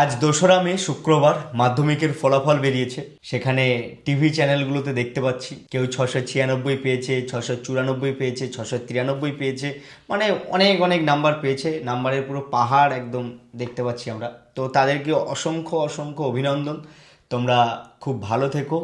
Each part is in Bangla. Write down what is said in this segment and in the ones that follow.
আজ দোসরা মে, শুক্রবার মাধ্যমিকের ফলাফল বেরিয়েছে। সেখানে টিভি চ্যানেলগুলোতে দেখতে পাচ্ছি, কেউ ছশো ছিয়ানব্বই পেয়েছে, ছশো চুরানব্বই পেয়েছে, ছশো তিরানব্বই পেয়েছে মানে অনেক অনেক নাম্বার পেয়েছে, নাম্বারের পুরো পাহাড় একদম দেখতে পাচ্ছি আমরা। তো তাদেরকে অসংখ্য অসংখ্য অভিনন্দন, তোমরা খুব ভালো থেকো।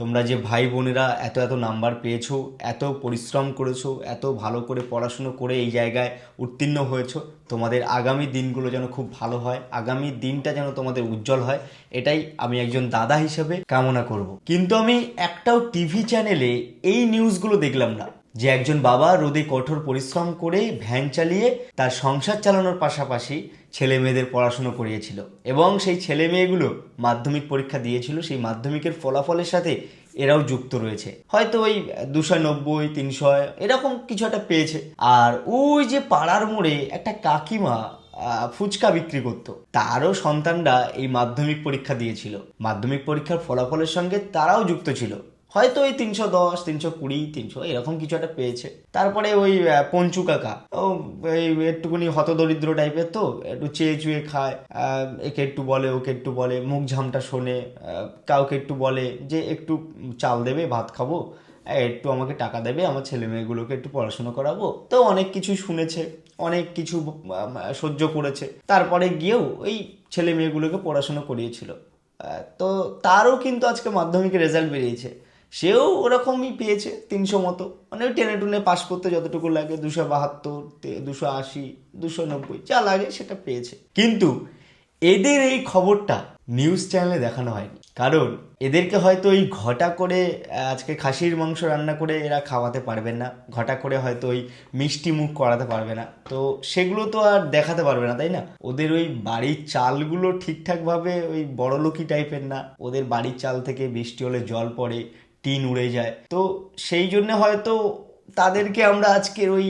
তোমরা যে ভাই বোনেরা এত এত নাম্বার পেয়েছ, এত পরিশ্রম করেছ, এত ভালো করে পড়াশুনো করে এই জায়গায় উত্তীর্ণ হয়েছো, তোমাদের আগামী দিনগুলো যেন খুব ভালো হয়, আগামী দিনটা যেন তোমাদের উজ্জ্বল হয়, এটাই আমি একজন দাদা হিসেবে কামনা করব। কিন্তু আমি একটাও টিভি চ্যানেলে এই নিউজগুলো দেখলাম না। যে একজন বাবা রোদে কঠোর পরিশ্রম করে ভ্যান চালিয়ে তার সংসার চালানোর পাশাপাশি ছেলে মেয়েদের পড়াশুনো করিয়েছিল এবং সেই ছেলে মেয়েগুলো মাধ্যমিক পরীক্ষা দিয়েছিল, সেই মাধ্যমিকের ফলাফলের সাথে এরাও যুক্ত রয়েছে। হয়তো ওই দুশো নব্বই, তিনশো, এরকম কিছু একটা পেয়েছে। আর ওই যে পাড়ার মোড়ে একটা কাকিমা ফুচকা বিক্রি করতো। তারও সন্তানরা এই মাধ্যমিক পরীক্ষা দিয়েছিল। মাধ্যমিক পরীক্ষার ফলাফলের সঙ্গে তারাও যুক্ত ছিল। হয়তো ওই তিনশো দশ, তিনশো কুড়ি, তিনশো এরকম কিছু একটা পেয়েছে। তারপরে ওই পঞ্চু কাকা। ও, এই একটুকুনি হতদরিদ্র টাইপের তো, একটু চেয়ে চুয়ে খায়। একে একটু বলে, ওকে একটু বলে, মুখ ঝামটা শোনে কাউকে একটু বলে যে, একটু চাল দেবে, ভাত খাব একটু আমাকে টাকা দেবে, আমার ছেলে মেয়েগুলোকে একটু পড়াশোনা করাবো। তো অনেক কিছু শুনেছে, অনেক কিছু সহ্য করেছে। তারপরে গিয়েও ওই ছেলে মেয়েগুলোকে পড়াশোনা করিয়েছিল। তো তারও কিন্তু আজকে মাধ্যমিকের রেজাল্ট বেরিয়েছে। সেও ওরকমই পেয়েছে তিনশো মতো। মানে ওই টেনে টুনে পাশ করতে যতটুকু লাগে, দুশো বাহাত্তর দুশো আশি, দুশো নব্বই, যা লাগে সেটা পেয়েছে। কিন্তু এদের এই খবরটা নিউজ চ্যানেলে দেখানো হয়নি। কারণ এদেরকে হয়তো ওই ঘটা করে আজকে খাসির মাংস রান্না করে এরা খাওয়াতে পারবেন না। ঘটা করে হয়তো ওই মিষ্টি মুখ করাতে পারবে না। তো সেগুলো তো আর দেখাতে পারবে না, তাই না? ওদের ওই বাড়ির চালগুলো ঠিকঠাকভাবে ওই বড়লোকি টাইপের না। ওদের বাড়ির চাল থেকে বৃষ্টি হলে জল পড়ে। টিন উড়ে যায়। তো সেই জন্য হয়তো তাদেরকে আমরা আজকের ওই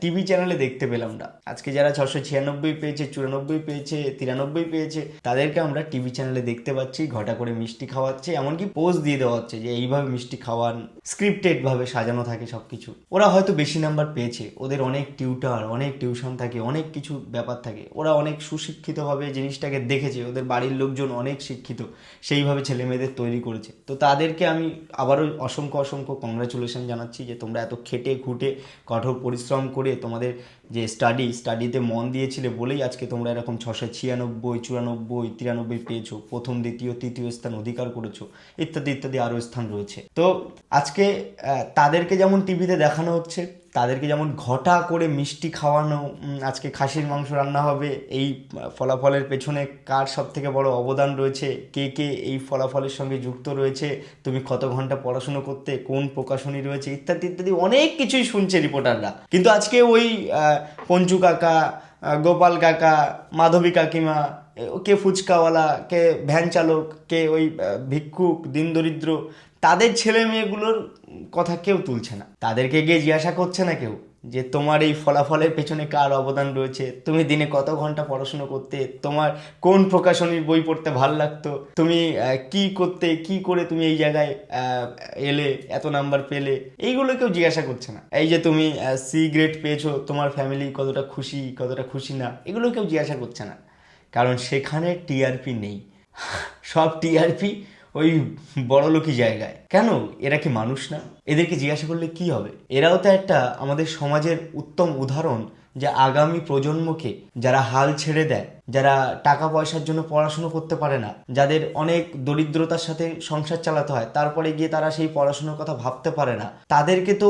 টিভি চ্যানেলে দেখতে পেলাম না। আজকে যারা ছশো ছিয়ানব্বই পেয়েছে, চুরানব্বই পেয়েছে, তিরানব্বই পেয়েছে, তাদেরকে আমরা টিভি চ্যানেলে দেখতে পাচ্ছি, ঘটা করে মিষ্টি খাওয়াচ্ছে, এমনকি পোস্ট দিয়ে দেওয়া হচ্ছে যে এইভাবে মিষ্টি খাওয়ান স্ক্রিপ্টেড ভাবে সাজানো থাকে সব কিছু ওরা হয়তো বেশি নাম্বার পেয়েছে, ওদের অনেক টিউটার অনেক টিউশন থাকে, অনেক কিছু ব্যাপার থাকে। ওরা অনেক সুশিক্ষিতভাবে জিনিসটাকে দেখেছে, ওদের বাড়ির লোকজন অনেক শিক্ষিত, সেইভাবে ছেলে মেয়েদের তৈরি করেছে। তো তাদেরকে আমি আবারও অসংখ্য অসংখ্য কংগ্রাচুলেশন জানাচ্ছি যে তোমরা এত খেটে খুঁটে, কঠোর পরিশ্রম করে তোমাদের যে স্টাডি স্টাডিতে মন দিয়েছিলে বলেই আজকে তোমরা এরকম ছশো ছিয়ানব্বই, চুরানব্বই, তিরানব্বই পেয়েছ, প্রথম, দ্বিতীয়, তৃতীয় স্থান অধিকার করেছ, ইত্যাদি ইত্যাদি আরও স্থান রয়েছে। তো আজকে তাদেরকে যেমন টিভিতে দেখানো হচ্ছে তাদেরকে যেমন ঘটা করে মিষ্টি খাওয়ানো আজকে খাসির মাংস রান্না হবে, এই ফলাফলের পেছনে কার সব থেকে বড় অবদান রয়েছে? কে কে এই ফলাফলের সঙ্গে যুক্ত রয়েছে? তুমি কত ঘণ্টা পড়াশুনো করতে, কোন প্রকাশনী রয়েছে? ইত্যাদি ইত্যাদি অনেক কিছুই শুনছে রিপোর্টাররা। কিন্তু আজকে ওই পঞ্চু কাকা গোপাল কাকা, মাধবী কাকিমা কে ফুচকাওয়ালা, কে ভ্যান চালক, কে ওই ভিক্ষুক দিন দরিদ্র তাদের ছেলে মেয়েগুলোর কথা কেউ তুলছে না। তাদেরকে গিয়ে জিজ্ঞাসা করছে না কেউ যে, তোমার এই ফলাফলের পেছনে কার অবদান রয়েছে? তুমি দিনে কত ঘণ্টা পড়াশুনো করতে? তোমার কোন প্রকাশনীর বই পড়তে ভালো লাগতো? তুমি কি করতে? কি করে তুমি এই জায়গায় এলে? এত নাম্বার পেলে? এইগুলো কেউ জিজ্ঞাসা করছে না। এই যে তুমি সি গ্রেড পেয়েছ, তোমার ফ্যামিলি কতটা খুশি কতটা খুশি না? এগুলো কেউ জিজ্ঞাসা করছে না। কারণ সেখানে টিআরপি নেই। সব টিআরপি ওই বড়লোকি জায়গায়। কেন? এরা কি মানুষ না? এদেরকে জিজ্ঞাসা করলে কি হবে? এরাও তো একটা আমাদের সমাজের উত্তম উদাহরণ যে আগামী প্রজন্মকে যারা হাল ছেড়ে দেয়, যারা টাকা পয়সার জন্য পড়াশুনো করতে পারে না, যাদের অনেক দরিদ্রতার সাথে সংসার চালাতে হয়, তারপরে গিয়ে তারা সেই পড়াশুনোর কথা ভাবতে পারে না। তাদেরকে তো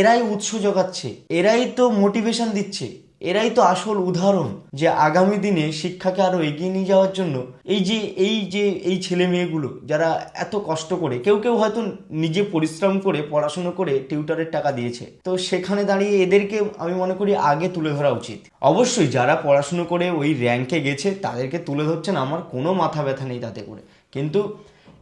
এরাই উৎস যোগাচ্ছে এরাই তো মোটিভেশন দিচ্ছে, এরাই তো আসল উদাহরণ যে আগামী দিনে শিক্ষাকে আরও এগিয়ে নিয়ে যাওয়ার জন্য এই যে এই যে, এই ছেলে মেয়েগুলো যারা এত কষ্ট করে, কেউ কেউ হয়তো নিজে পরিশ্রম করে, পড়াশুনো করে টিউটারের টাকা দিয়েছে। তো সেখানে দাঁড়িয়ে এদেরকে আমি মনে করি আগে তুলে ধরা উচিত। অবশ্যই যারা পড়াশুনো করে ওই র্যাঙ্কে গেছে, তাদেরকে তুলে ধরছেন, আমার কোনো মাথা ব্যথা নেই তাতে করে। কিন্তু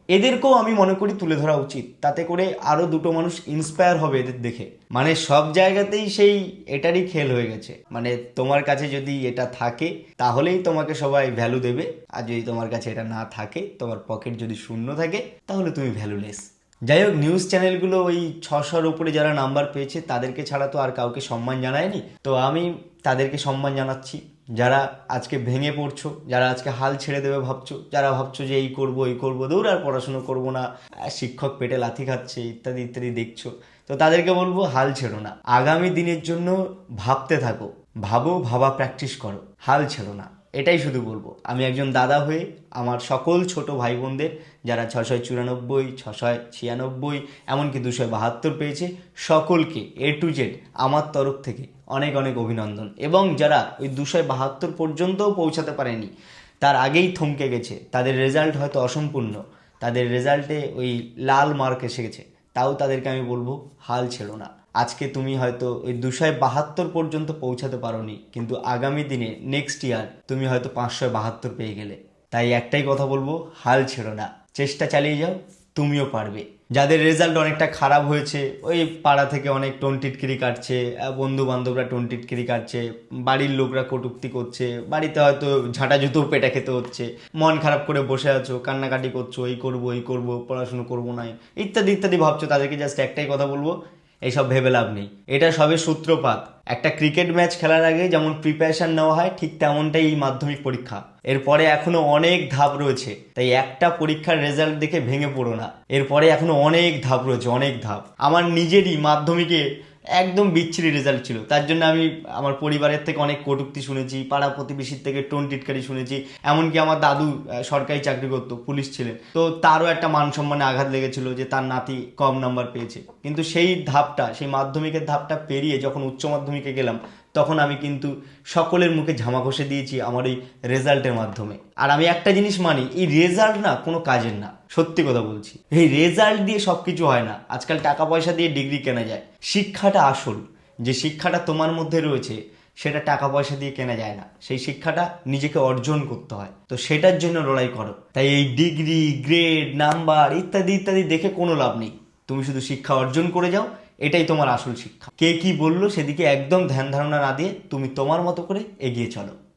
এদেরকেও আমি মনে করি তুলে ধরা উচিত, তাতে করে আরও দুটো মানুষ ইন্সপায়ার হবে এদের দেখে। মানে সব জায়গাতেই সেই এটারই খেল হয়ে গেছে। মানে তোমার কাছে যদি এটা থাকে, তাহলেই তোমাকে সবাই ভ্যালু দেবে, আর যদি তোমার কাছে এটা না থাকে, তোমার পকেট যদি শূন্য থাকে, তাহলে তুমি ভ্যালুলেস যাই হোক নিউজ চ্যানেলগুলো ওই ছশোর উপরে যারা নাম্বার পেয়েছে, তাদেরকে ছাড়া তো আর কাউকে সম্মান জানায়নি। তো আমি তাদেরকে সম্মান জানাচ্ছি। যারা আজকে ভেঙে পড়ছো, যারা আজকে হাল ছেড়ে দেবে ভাবছ, যারা ভাবছ যে এই করব এই করব দৌড় আর পড়াশুনো করব না শিক্ষক পেটে লাথি খাচ্ছে, ইত্যাদি ইত্যাদি দেখছ। তো তাদেরকে বলব, হাল ছেড়ো না। আগামী দিনের জন্য ভাবতে থাকো। ভাবো, ভাবা প্র্যাকটিস করো। হাল ছেড়ো না। এটাই শুধু বলব। আমি একজন দাদা হয়ে আমার সকল ছোট ভাই বোনদের যারা ছশয় চুরানব্বই ছশয় ছিয়ানব্বই, এমনকি দুশো বাহাত্তর পেয়েছে, সকলকে এ টু জেড আমার তরফ থেকে অনেক অনেক অভিনন্দন। এবং যারা ওই দুশো বাহাত্তর পর্যন্তও পৌঁছাতে পারেনি, তার আগেই থমকে গেছে। তাদের রেজাল্ট হয়তো অসম্পূর্ণ। তাদের রেজাল্টে ওই লাল মার্ক এসে গেছে। তাও তাদেরকে আমি বলব, হাল ছেড়ো না। আজকে তুমি হয়তো ওই দুশোয় বাহাত্তর পর্যন্ত পৌঁছাতে পারোনি, কিন্তু আগামী দিনে নেক্সট ইয়ার তুমি হয়তো পাঁচশো বাহাত্তর পেয়ে গেলে। তাই একটাই কথা বলব, হাল ছেড়ো না। চেষ্টা চালিয়ে যাও, তুমিও পারবে। যাদের রেজাল্ট অনেকটা খারাপ হয়েছে, ওই পাড়া থেকে অনেক টোনটিটকিরি কাটছে বন্ধু বান্ধবরা টোনটিটকিরি কাটছে, বাড়ির লোকরা কটুক্তি করছে, বাড়িতে হয়তো ঝাঁটা জুতো পেটা খেতে হচ্ছে, মন খারাপ করে বসে আছো, কান্নাকাটি করছ, এই করব এই করব, পড়াশুনো করব না, ইত্যাদি ইত্যাদি ভাবছ, তাদেরকে জাস্ট একটাই কথা বলব এইসব ভেবে লাভ নেই। এটা সবে সূত্রপাত। একটা ক্রিকেট ম্যাচ খেলার আগে যেমন প্রিপারেশন নেওয়া হয়, ঠিক তেমনটাই এই মাধ্যমিক পরীক্ষা। এরপরে এখনও অনেক ধাপ রয়েছে, তাই একটা পরীক্ষার রেজাল্ট দেখে ভেঙে পড়ো না। এরপরে এখনও অনেক ধাপ রয়েছে, অনেক ধাপ। আমার নিজেরই মাধ্যমিকে একদম বিচ্ছিরি রেজাল্ট ছিল। তার জন্য আমি আমার পরিবারের থেকে অনেক কটুক্তি শুনেছি, পাড়া প্রতিবেশীর থেকে টোন টিটকারি শুনেছি, এমনকি আমার দাদু সরকারি চাকরি করতো, পুলিশ ছিলেন। তো তারও একটা মান সম্মানে আঘাত লেগেছিল যে তার নাতি কম নাম্বার পেয়েছে। কিন্তু সেই ধাপটা, সেই মাধ্যমিকের ধাপটা পেরিয়ে যখন উচ্চ মাধ্যমিকে গেলাম তখন আমি কিন্তু সকলের মুখে ঝামা ঘষে দিয়েছি আমার এই রেজাল্টের মাধ্যমে। আর আমি একটা জিনিস মানি, এই রেজাল্ট না কোনো কাজের না, সত্যি কথা বলছি। এই রেজাল্ট দিয়ে সব কিছু হয় না, আজকাল টাকা পয়সা দিয়ে ডিগ্রি কেনা যায়। শিক্ষাটা আসল, যে শিক্ষাটা তোমার মধ্যে রয়েছে, সেটা টাকা পয়সা দিয়ে কেনা যায় না। সেই শিক্ষাটা নিজেকে অর্জন করতে হয়। তো সেটার জন্য লড়াই করো। তাই এই ডিগ্রি, গ্রেড, নাম্বার ইত্যাদি ইত্যাদি দেখে কোনো লাভ নেই। তুমি শুধু শিক্ষা অর্জন করে যাও এটাই তোমার আসল শিক্ষা। কে কি বলল সেদিকে একদম ধ্যান ধারণা না দিয়ে তুমি তোমার মতো করে এগিয়ে চলো।